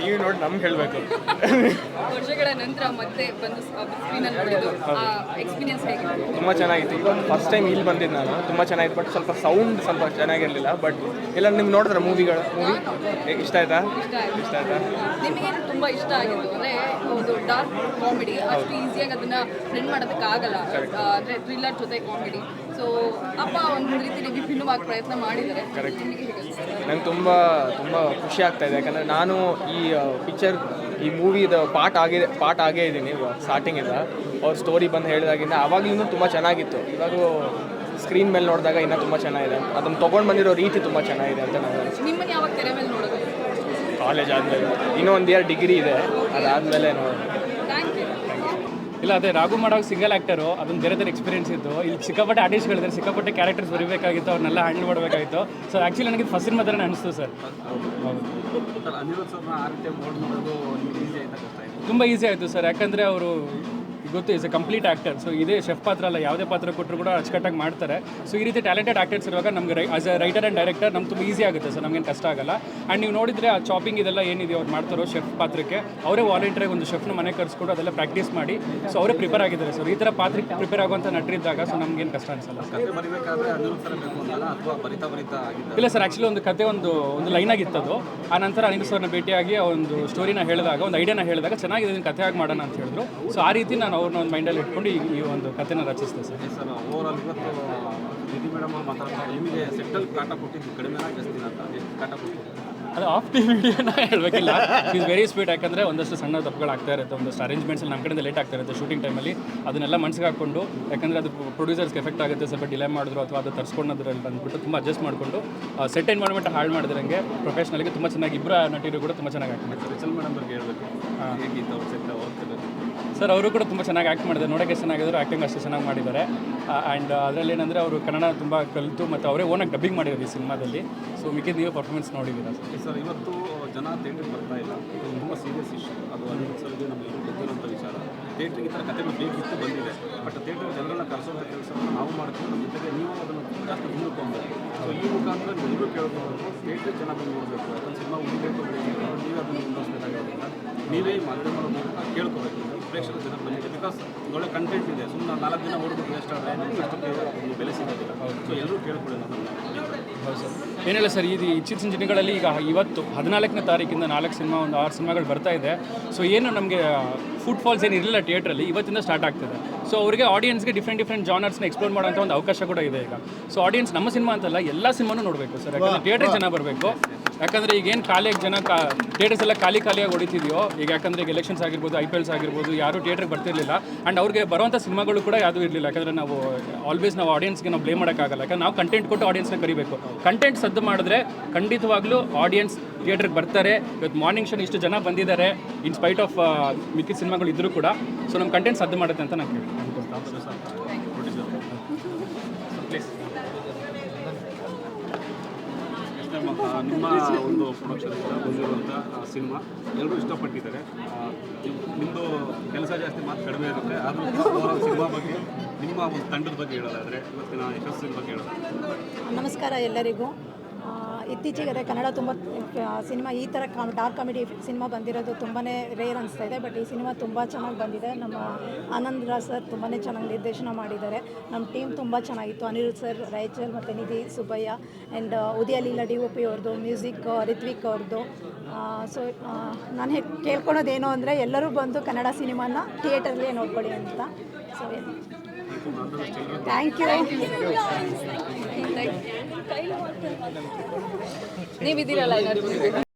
ನೀವು ನೋಡಿ ನಮ್ಗೆ ಹೇಳಬೇಕು. ವರ್ಷಗಳ ನಂತರ ಮತ್ತೆ ಬಂದು ಎಕ್ಸ್ಪೀರಿಯನ್ಸ್ ತುಂಬ ಚೆನ್ನಾಗಿತ್ತು. ಫಸ್ಟ್ ಟೈಮ್ ಇಲ್ಲಿ ಬಂದಿದ್ದು ನಾನು. ತುಂಬ ಚೆನ್ನಾಗಿತ್ತು ಬಟ್ ಸ್ವಲ್ಪ ಸೌಂಡ್ ಸ್ವಲ್ಪ ಚೆನ್ನಾಗಿರಲಿಲ್ಲ. ಬಟ್ ಎಲ್ಲ ನಿಮ್ಗೆ ನೋಡಿದ್ರೆ ಮೂವಿಗಳು ಮೂವಿ ಇಷ್ಟ ಆಯ್ತಾ? ಇಷ್ಟ ಆಯ್ತಾ. ತುಂಬ ಇಷ್ಟ ಆಗಿತ್ತು ಅಂದರೆ ಒಂದು ಡಾರ್ಕ್ ಕಾಮಿಡಿ ಅಷ್ಟು ಈಸಿಯಾಗಿ ಅದನ್ನ ಪ್ರಿಂಟ್ ಮಾಡೋದಕ್ಕೆ ಆಗಲ್ಲ. ಅಂದರೆ ಥ್ರಿಲ್ಲರ್ ಜೊತೆ ಕಾಮಿಡಿ ಸೊ ಅಪ್ಪ ಒಂದು ರೀತಿ ವಿಭಿನ್ನವಾಗಿ ಪ್ರಯತ್ನ ಮಾಡಿದ್ದಾರೆ? ನಂಗೆ ತುಂಬ ತುಂಬ ಖುಷಿ ಆಗ್ತಾ ಇದೆ. ಯಾಕಂದರೆ ನಾನು ಈ ಪಿಕ್ಚರ್ ಈ ಮೂವಿದ ಪಾರ್ಟ್ ಆಗಿದೆ ಪಾರ್ಟ್ ಆಗೇ ಇದ್ದೀನಿ ಸ್ಟಾರ್ಟಿಂಗಿಂದ ಅವ್ರ ಸ್ಟೋರಿ ಬಂದು ಹೇಳಿದಾಗಿಂದ ಅವಾಗಲೂ ತುಂಬ ಚೆನ್ನಾಗಿತ್ತು. ಇವಾಗ ಸ್ಕ್ರೀನ್ ಮೇಲೆ ನೋಡಿದಾಗ ಇನ್ನೂ ತುಂಬ ಚೆನ್ನಾಗಿದೆ. ಅದನ್ನು ತೊಗೊಂಡು ಬಂದಿರೋ ರೀತಿ ತುಂಬ ಚೆನ್ನಾಗಿದೆ ಅಂತ ನಾನು ನಿಮ್ಮನ್ನು ಯಾವಾಗ ತೆರೆ ಮೇಲೆ ನೋಡೋದು? ಕಾಲೇಜ್ ಆದಮೇಲೆ. ಇನ್ನೂ ಒಂದು ಇಯರ್ ಡಿಗ್ರಿ ಇದೆ. ಅದಾದಮೇಲೆ ನೋಡೋಣ ಥ್ಯಾಂಕ್ ಯು ಇಲ್ಲ ಅದೇ ರಾಘು ಮಾಡೋ ಸಿಂಗಲ್ ಆ್ಯಕ್ಟರು ಅದೊಂದು ಬೇರೆ ಥರ ಎಕ್ಸ್ಪೀರಿಯನ್ಸ್ ಇತ್ತು. ಇಲ್ಲಿ ಸಿಕ್ಕಾಪಟ್ಟೆ ಆರ್ಟಿಸ್ಟ್ಗಳಿದ್ದಾರೆ ಸಿಕ್ಕಾಪಟ್ಟೆ ಕ್ಯಾರೆಕ್ಟರ್ಸ್ ಬರೀಬೇಕಾಗಿತ್ತು ಅವ್ರನ್ನೆಲ್ಲ ಹ್ಯಾಂಡಲ್ ಮಾಡಬೇಕಾಗಿತ್ತು. ಸೊ ಆ್ಯಕ್ಚುಲಿ ನನಗೆ ಫಸ್ಟ್ ಸಿನಿಮಾ ಥರ ಅನಿಸ್ತು ಸರ್ ಸರ್ ಅನಿರುದ್ಧ್ ಸರ್ನ ಆ ರೀತಿ ಮೋಡ್ ಮಾಡೋದು ನಿಮ್ಗೆ ಈಸಿ ಆಯ್ತಾ ಕಷ್ಟ ಆಯ್ತು ತುಂಬ ಈಸಿ ಆಯಿತು ಸರ್ ಯಾಕಂದರೆ ಅವರು ಗೊತ್ತು is a complete actor so ಇದೇ ಶೆಫ್ ಪಾತ್ರ ಅಲ್ಲ ಯಾವುದೇ ಪಾತ್ರ ಕೊಟ್ಟರು ಕೂಡ ಅಚ್ಚುಕಟ್ಟಾಗಿ ಮಾಡ್ತಾರೆ. ಸೊ ಈ ರೀತಿ ಟ್ಯಾಲೆಂಟೆಡ್ ಆ್ಯಕ್ಟರ್ಸ್ ಇರುವಾಗ ನಮಗೆ Rai as a writer and director ನಮ್ಗೆ ತುಂಬ ಈಸಿ ಆಗುತ್ತೆ ಸರ್ ನಮಗೇನು ಕಷ್ಟ ಆಗಲ್ಲ. ಆ್ಯಂಡ್ ನೀವು ನೋಡಿದರೆ ಆ ಚಾಪಿಂಗ್ ಇದೆಲ್ಲ ಏನಿದೆ ಅವ್ರು ಮಾಡ್ತಾರೋ ಶೆಫ್ ಪಾತ್ರಕ್ಕೆ ಅವರೇ ವಾಲಂಟಿಯರಾಗಿ ಒಂದು ಶೆಫ್ನ ಮನೆ ಕರೆಸ್ಕೊಂಡು ಅದೆಲ್ಲ ಪ್ರಾಕ್ಟೀಸ್ ಮಾಡಿ ಸೊ ಅವರೇ ಪ್ರಿಪೇರ್ ಆಗಿದ್ದಾರೆ. ಸರ್ ಈ ಥರ ಪಾತ್ರಕ್ಕೆ ಪ್ರಿಪೇರ್ ಆಗುವಂಥ ನಟರಿದ್ದಾಗ ಸೊ ನಮಗೇನು ಕಷ್ಟ ಅನಿಸಲ್ಲ. ಇಲ್ಲ ಸರ್ ಆ್ಯಕ್ಚುಲಿ ಒಂದು ಕತೆ ಒಂದು ಒಂದು ಲೈನ್ ಆಗಿತ್ತದು. ಆ ನಂತರ ಅನಿಲ್ ಸರ್ನ ಭೇಟಿಯಾಗಿ ಒಂದು ಸ್ಟೋರಿನ ಹೇಳಿದಾಗ ಒಂದು ಐಡಿಯಾನ ಹೇಳಿದಾಗ ಚೆನ್ನಾಗಿದೆ ಕಥೆ ಆಗಿ ಮಾಡೋಣ ಅಂತ ಹೇಳಿದ್ರು. ಸೊ ಆ ರೀತಿ ನಾನು ಅವ್ರನ್ನ ಒಂದು ಮೈಂಡಲ್ಲಿ ಇಟ್ಕೊಂಡು ಈ ಈ ಒಂದು ಕಥೆನ ರಚಿಸಿದೆ ಸರ್. ಸರ್ ಓವರ್ ಆಲ್ ಇವತ್ತು ನಿಧಿ ಮೇಡಮ್ ಮಾತಾಡ್ತಾರೆ ನಿಮಗೆ ಸೆಟ್ಟಲ್ ಕಾಟ ಕೊಟ್ಟಿದ್ದು ಕಡಿಮೆ ಜಾಸ್ತಿ ಅಂತ ಎಷ್ಟು ಕಾಟ ಕೊಟ್ಟಿದ್ದು. ಅದು ಆಫ್ ವಿಡಿಯೋನ ಹೇಳಬೇಕಿಲ್ಲ. ಇಸ್ ವೆರಿ ಸ್ವೀಟ್ ಯಾಕಂದರೆ ಒಂದಷ್ಟು ಸಣ್ಣ ತಪ್ಪುಗಳು ಆಗ್ತಾ ಇರುತ್ತೆ. ಒಂದಷ್ಟು ಅರೇಂಜ್ಮೆಂಟ್ಸ್ ನಮ್ಮ ಕಡೆಯಿಂದ ಲೇಟ್ ಆಗ್ತಾ ಇರುತ್ತೆ ಶೂಟಿಂಗ್ ಟೈಮಲ್ಲಿ ಅದನ್ನೆಲ್ಲ ಮನಸ್ಸಿಗೆ ಹಾಕ್ಕೊಂಡು ಯಾಕಂದರೆ ಅದು ಪ್ರೊಡ್ಯೂಸರ್ಸ್ಗೆ ಎಫೆಕ್ಟ್ ಆಗುತ್ತೆ ಸ್ವಲ್ಪ ಡಿಲೇ ಮಾಡಿದ್ರು ಅಥವಾ ಅದು ತರಿಸ್ಕೊಂಡದ್ರಲ್ಲಿ ಬಂದ್ಬಿಟ್ಟು ತುಂಬ ಅಡ್ಜಸ್ಟ್ ಮಾಡಿಕೊಂಡು ಸೆಟ್ ಎನ್ವೈರ್ಮೆಂಟ್ ಹಾಳು ಮಾಡಿದ್ರಂಗೆ ಪ್ರೊಫೆಷನಲ್ಗೆ ತುಂಬ ಚೆನ್ನಾಗಿ ಇಬ್ಬರು ನಟಿರು ಕೂಡ ತುಂಬ ಚೆನ್ನಾಗಿ ಮಾಡ್ತಾರೆ. ರಿಚಲ್ ಮೇಡಮ್ ಬಗ್ಗೆ ಹೇಳಬೇಕು. ಹೇಗಿತ್ತು ಅವ್ರ ಸೆಟ್ ವರ್ಕ್ ಸರ್, ಅವರು ಕೂಡ ತುಂಬ ಚೆನ್ನಾಗಿ ಆ್ಯಕ್ಟ್ ಮಾಡಿದ್ದಾರೆ. ನೋಡೋಕ್ಕೆ ಚೆನ್ನಾಗಿದ್ರು ಆ್ಯಕ್ಟಿಂಗ್ ಅಷ್ಟು ಚೆನ್ನಾಗಿ ಮಾಡಿದ್ದಾರೆ. ಆ್ಯಂಡ್ ಅದರಲ್ಲಿ ಏನಂದರೆ ಅವರು ಕನ್ನಡ ತುಂಬ ಕಲಿತು ಮತ್ತು ಅವರೇ ಓನಾಗಿ ಡಬ್ಬಿಂಗ್ ಮಾಡಿದ್ದಾರೆ ಈ ಸಿನಿಮಾದಲ್ಲಿ. ಸೊ ಮಿಕ್ಕಿದ ನೀವು ಪರ್ಫಾರ್ಮೆನ್ಸ್ ನೋಡಿದ್ದೀರಾ ಸರ್? ಸರ್, ಇವತ್ತು ಜನ ಥಿಯೇಟ್ರಿಗೆ ಬರ್ತಾ ಇಲ್ಲ. ತುಂಬ ಸೀರಿಯಸ್ ಇಶ್ಯೂ ಅದು ಅನಿರುದ್ಧ್ ಸರ್ಗೆ ನಮಗೆ ಗೊತ್ತಿರೋಂಥ ವಿಚಾರ. ಥಿಯೇಟ್ರಿಗೆ ಈ ಥರ ಕಥೆಗಳು ಬೇಕಿತ್ತು ಬಂದಿದೆ. ಬಟ್ ಥಿಯೇಟ್ರಿಗೆ ಜನಗಳನ್ನ ಕರೆಸೋಂಥ ಕೆಲಸವನ್ನು ನಾವು ಮಾಡ್ತೀವಿ. ನಮ್ಮ ಜೊತೆಗೆ ನೀವು ಅದನ್ನು ಜಾಸ್ತಿ ಮುಂದಕ್ಕೆ ಸೊ ಈ ಮುಖಾಂತರ ನೀವು ಕೇಳ್ಕೊಂಡು ಥಿಯೇಟ್ರಿಗೆ ಜನ ಬಂದು ನೋಡಬೇಕು. ಅದನ್ನು ಸಿನಿಮಾ ಉಳಿಬೇಕು ನೀವು ಅದನ್ನು ಮುಂದುವರಿಸಬೇಕಾಗಿರೋದ್ರಿಂದ ನೀವೇ ಮಾಧ್ಯಮದ ಮೂಲಕ ಕೇಳ್ಕೋಬೇಕು ಪ್ರೇಕ್ಷಕರ ಜನ ಬಂದಿದೆ ಬಿಕಾಸ್ ಒಳ್ಳೆ ಕಂಟೆಂಟ್ ಇದೆ. ಸುಮ್ಮನೆ ನಾಲ್ಕು ದಿನ ಓಡಬೇಕು ವೇಸ್ಟ್ ಆದರೆ ನಿಮ್ಗೆ ಅಷ್ಟಕ್ಕೆ ಬೆಲೆ ಸಿಗೋದಿಲ್ಲ. ಸೊ ಎಲ್ಲರೂ ಕೇಳ್ಕೊಳ್ಳಿ ನಮ್ಮನ್ನು ಸರ್ ಏನಿಲ್ಲ ಸರ್ ಇದು ಇತ್ತೀಚಿನ ದಿನಗಳಲ್ಲಿ ಈಗ ಇವತ್ತು ಹದಿನಾಲ್ಕನೇ ತಾರೀಕಿಂದ ನಾಲ್ಕು ಸಿನಿಮಾ ಒಂದು ಆರು ಸಿನಿಮಾಗಳು ಬರ್ತಾ ಇದೆ. ಸೊ ಏನು ನಮಗೆ ಫುಡ್ ಫಾಲ್ಸ್ ಏನು ಇರಲಿಲ್ಲ ಥಿಯೇಟ್ರಲ್ಲಿ ಇವತ್ತಿಂದ ಸ್ಟಾರ್ಟ್ ಆಗ್ತದೆ. ಸೊ ಅವರಿಗೆ ಆಡಿಯನ್ಸ್ಗೆ ಡಿಫ್ರೆಂಟ್ ಡಿಫ್ರೆಂಟ್ ಜಾನರ್ಸ್ನ ಎಕ್ಸ್ಪ್ಲೋರ್ ಮಾಡೋಂಥ ಒಂದು ಅವಕಾಶ ಕೂಡ ಇದೆ ಈಗ. ಸೊ ಆಡಿಯನ್ಸ್ ನಮ್ಮ ಸಿನಿಮಾ ಅಂತಲ್ಲ ಎಲ್ಲ ಸಿನಿಮಾನೂ ನೋಡಬೇಕು ಸರ್. ಯಾಕಂದರೆ ಥಿಯೇಟ್ರಿಗೆ ಜನ ಬರಬೇಕು. ಯಾಕಂದರೆ ಈಗ ಏನು ಖಾಲಿಯಾಗಿ ಜನ ಕಾ ಥಿಯೇಟರ್ಸ್ ಎಲ್ಲ ಖಾಲಿ ಖಾಲಿಯಾಗಿ ಹೊಡಿತಿದೆಯೋ ಈಗ ಯಾಕಂದರೆ ಈಗ ಎಲೆಕ್ಷನ್ಸ್ ಆಗಿರ್ಬೋದು ಐ ಪಿ ಎಲ್ಸ್ ಆಗಿರ್ಬೋದು ಯಾರು ಥಿಯೇಟ್ರಿಗೆ ಬರ್ತಿರಲಿಲ್ಲ. ಆ್ಯಂಡ್ ಅವ್ರಿಗೆ ಬರುವಂಥ ಸಿನಿಮಾಗಳು ಕೂಡ ಯಾವುದೂ ಇರಲಿಲ್ಲ. ಯಾಕಂದರೆ ನಾವು ಆಲ್ವೇಸ್ ನಾವು ಆಡಿಯನ್ಸ್ಗೆ ನಾವು ಬ್ಲೇಮ್ ಮಾಡೋಕ್ಕಾಗಲ್ಲ. ಯಾಕಂದ್ರೆ ನಾವು ಕಂಟೆಂಟ್ ಕೊಟ್ಟು ಆಡಿಯನ್ಸ್ನ ಕರಿಬೇಕು. ಕಂಟೆಂಟ್ ಸದ್ದು ಮಾಡಿದ್ರೆ ಖಂಡಿತವಾಗ್ಲೂ ಆಡಿಯನ್ಸ್ ಥಿಯೇಟ್ರಿಗೆ ಬರ್ತಾರೆ. ಇವತ್ತು ಮಾರ್ನಿಂಗ್ ಶೋ ಇಷ್ಟು ಜನ ಬಂದಿದ್ದಾರೆ ಇನ್ ಸ್ಪೈಟ್ ಆಫ್ ಮಿಕ್ಕಿದ ಸಿನಿಮಾಗಳು ಇದ್ದರೂ ಕೂಡ. ಸೊ ನಮ್ಮ ಕಂಟೆಂಟ್ ಸದ್ದು ಮಾಡುತ್ತೆ ಅಂತ ನಾನು ಕೇಳಿ ಆ, ನಿಮ್ಮ ಒಂದು ಪ್ರೊಡಕ್ಷನ್ ಬಂದಿರುವಂಥ ಸಿನಿಮಾ ಎಲ್ಲರೂ ಇಷ್ಟಪಟ್ಟಿದ್ದಾರೆ. ನಿಮ್ಮದು ಕೆಲಸ ಜಾಸ್ತಿ ಮಾತು ಕಡಿಮೆ ಇರುತ್ತೆ. ಆದರೂ ಸಿನಿಮಾ ಬಗ್ಗೆ, ನಿಮ್ಮ ಒಂದು ತಂಡದ ಬಗ್ಗೆ ಹೇಳೋದಾದರೆ ಇವತ್ತಿನ ಯಶಸ್ಸಿನ ಬಗ್ಗೆ ಹೇಳೋದಾದ್ರೆ. ನಮಸ್ಕಾರ ಎಲ್ಲರಿಗೂ. ಇತ್ತೀಚೆಗೆ ಕನ್ನಡ ತುಂಬ ಸಿನಿಮಾ ಈ ಥರ ಡಾರ್ಕ್ ಕಾಮಿಡಿ ಸಿನಿಮಾ ಬಂದಿರೋದು ತುಂಬಾ ರೇರ್ ಅನಿಸ್ತಾ ಇದೆ. ಬಟ್ ಈ ಸಿನಿಮಾ ತುಂಬ ಚೆನ್ನಾಗಿ ಬಂದಿದೆ. ನಮ್ಮ ಆನಂದ್ ರಾಜ್ ಸರ್ ತುಂಬಾ ಚೆನ್ನಾಗಿ ನಿರ್ದೇಶನ ಮಾಡಿದ್ದಾರೆ. ನಮ್ಮ ಟೀಮ್ ತುಂಬ ಚೆನ್ನಾಗಿತ್ತು. ಅನಿರುದ್ ಸರ್ ರೈಚಲ್ ಮತ್ತು Nidhi Subbaiah and Udaya Leela D O P ಅವ್ರದ್ದು, ಮ್ಯೂಸಿಕ್ ರಿತ್ವಿಕ್ ಅವ್ರದ್ದು. ಸೊ ನಾನು ಹೇ, ಕೇಳ್ಕೊಳೋದೇನು ಅಂದರೆ ಎಲ್ಲರೂ ಬಂದು ಕನ್ನಡ ಸಿನಿಮಾನ ಥಿಯೇಟರ್ಲೇ ನೋಡ್ಕೊಳ್ಳಿ ಅಂತ. ಸೊ ಥ್ಯಾಂಕ್ ಯು ನೀವಿದ್ದೀರಲ್ಲ ಏನಾದ್ರು